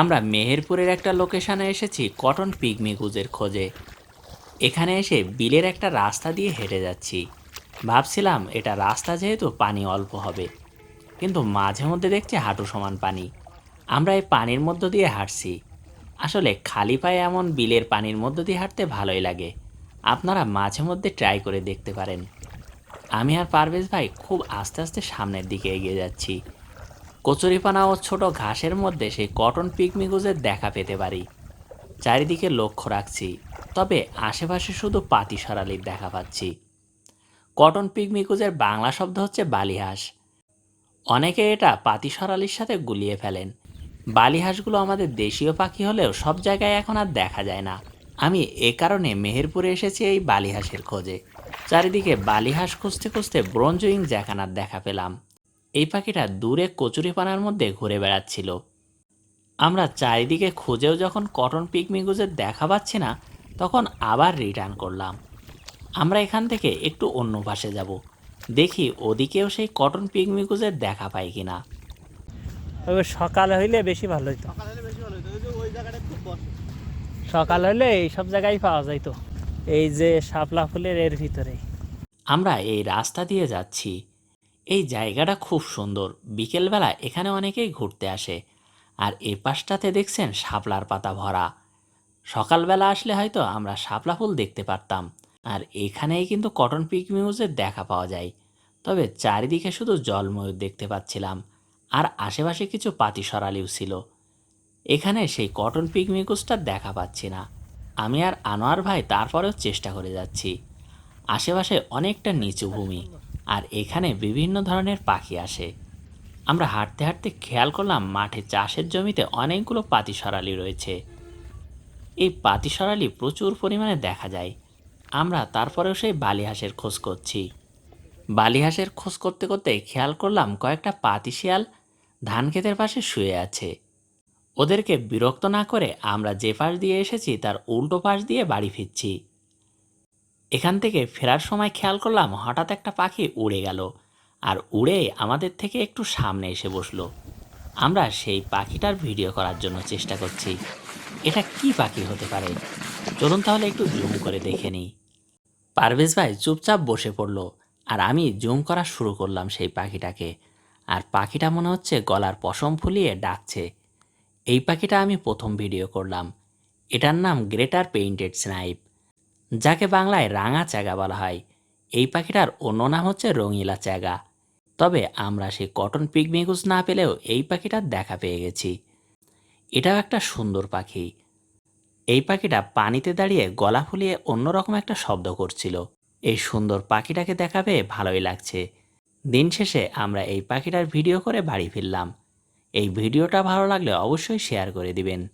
আমরা মেহেরপুরের একটা লোকেশানে এসেছি কটন পিগমি গুজের খোঁজে। এখানে এসে বিলের একটা রাস্তা দিয়ে হেঁটে যাচ্ছি। ভাবছিলাম এটা রাস্তা যেহেতু পানি অল্প হবে, কিন্তু মাঝে মধ্যে দেখছি হাঁটু সমান পানি। আমরা এই পানির মধ্য দিয়ে হাঁটছি। আসলে খালি পায়ে এমন বিলের পানির মধ্য দিয়ে হাঁটতে ভালোই লাগে। আপনারা মাঝে মধ্যে ট্রাই করে দেখতে পারেন। আমি আর পারভেজ ভাই খুব আস্তে আস্তে সামনের দিকে এগিয়ে যাচ্ছি। কচুরিপানা ও ছোট ঘাসের মধ্যে সেই কটন পিকমিগুজের দেখা পেতে পারি। চারিদিকে লক্ষ্য রাখছি, তবে আশেপাশে শুধু পাতি সরালির দেখা পাচ্ছি। কটন পিকমিকুজের বাংলা শব্দ হচ্ছে বালিহাঁস। অনেকে এটা পাতি সরালির সাথে গুলিয়ে ফেলেন। বালিহাঁসগুলো আমাদের দেশীয় পাখি হলেও সব জায়গায় এখন আর দেখা যায় না। আমি এ কারণে মেহেরপুরে এসেছি এই বালিহাঁসের খোঁজে। চারিদিকে বালিহাঁস খুঁজতে খুঁজতে ব্রঞ্জুইং জ্যাকানার দেখা পেলাম। এই পাখিটা দূরে কচুরিপানার মধ্যে ঘুরে বেড়াচ্ছিল। আমরা চারিদিকে খুঁজেও যখন কটন পিকমিগুজের দেখা পাচ্ছি না তখন আবার রিটার্ন করলাম। আমরা এখান থেকে একটু অন্য পাশে যাব। দেখি ওদিকেও সেই কটন পিকমিগুজের দেখা পাই কিনা। ওই সকাল হইলে বেশি ভালো হইতো। সকালে বেশি ভালো হতো ওই যে ওই জায়গাটা খুব বসে। সকাল হইলে এই সব জায়গায় পাওয়া যাইতো। এই যে শাপলা ফুলের এর ভিতরে আমরা এই রাস্তা দিয়ে যাচ্ছি। এই জায়গাটা খুব সুন্দর। বিকেলবেলা এখানে অনেকেই ঘুরতে আসে। আর এই পাশটাতে দেখছেন শাপলার পাতা ভরা। সকালবেলা আসলে হয়তো আমরা শাপলা ফুল দেখতে পারতাম। আর এখানেই কিন্তু কটন পিক মিউজের দেখা পাওয়া যায়। তবে চারিদিকে শুধু জলময়ূর দেখতে পাচ্ছিলাম। আর আশেপাশে কিছু পাতি সরালিও ছিল। এখানে সেই কটন পিক মিউজটার দেখা পাচ্ছি না। আমি আর আনোয়ার ভাই তারপরেও চেষ্টা করে যাচ্ছি। আশেপাশে অনেকটা নিচু ভূমি। আর এখানে বিভিন্ন ধরনের পাখি আসে। আমরা হাঁটতে হাঁটতে খেয়াল করলাম মাঠে চাষের জমিতে অনেকগুলো পাতি সরালি রয়েছে। এই পাতি সরালি প্রচুর পরিমাণে দেখা যায়। আমরা তারপরেও সেই বালিহাঁসের খোঁজ করছি। বালিহাঁসের খোঁজ করতে করতে খেয়াল করলাম কয়েকটা পাতি শিয়াল ধান ক্ষেতের পাশে শুয়ে আছে। ওদেরকে বিরক্ত না করে আমরা যে পাশ দিয়ে এসেছি তার উল্টো পাশ দিয়ে বাড়ি ফিরছি। এখান থেকে ফেরার সময় খেয়াল করলাম হঠাৎ একটা পাখি উড়ে গেল আর উড়ে আমাদের থেকে একটু সামনে এসে বসল। আমরা সেই পাখিটার ভিডিও করার জন্য চেষ্টা করছি। এটা কি পাখি হতে পারে? চলুন তাহলে একটু জুম করে দেখে নিই। পারভেজ ভাই চুপচাপ বসে পড়ল আর আমি জুম করা শুরু করলাম সেই পাখিটাকে। আর পাখিটা মনে হচ্ছে গলার পশম ফুলিয়ে ডাকছে। এই পাখিটা আমি প্রথম ভিডিও করলাম। এটার নাম গ্রেটার পেইন্টেড স্নাইপ। যাকে বাংলায় রাঙা চ্যাগা বলা হয়। এই পাখিটার অন্য নাম হচ্ছে রঙিলা চ্যাগা। তবে আমরা সেই কটন পিগমিগুস না পেলেও এই পাখিটার দেখা পেয়ে গেছি। এটাও একটা সুন্দর পাখি। এই পাখিটা পানিতে দাঁড়িয়ে গলা ফুলিয়ে অন্যরকম একটা শব্দ করছিল। এই সুন্দর পাখিটাকে দেখা পেয়ে ভালোই লাগছে। দিন শেষে আমরা এই পাখিটার ভিডিও করে বাড়ি ফিরলাম। এই ভিডিওটা ভালো লাগলে অবশ্যই শেয়ার করে দিবেন।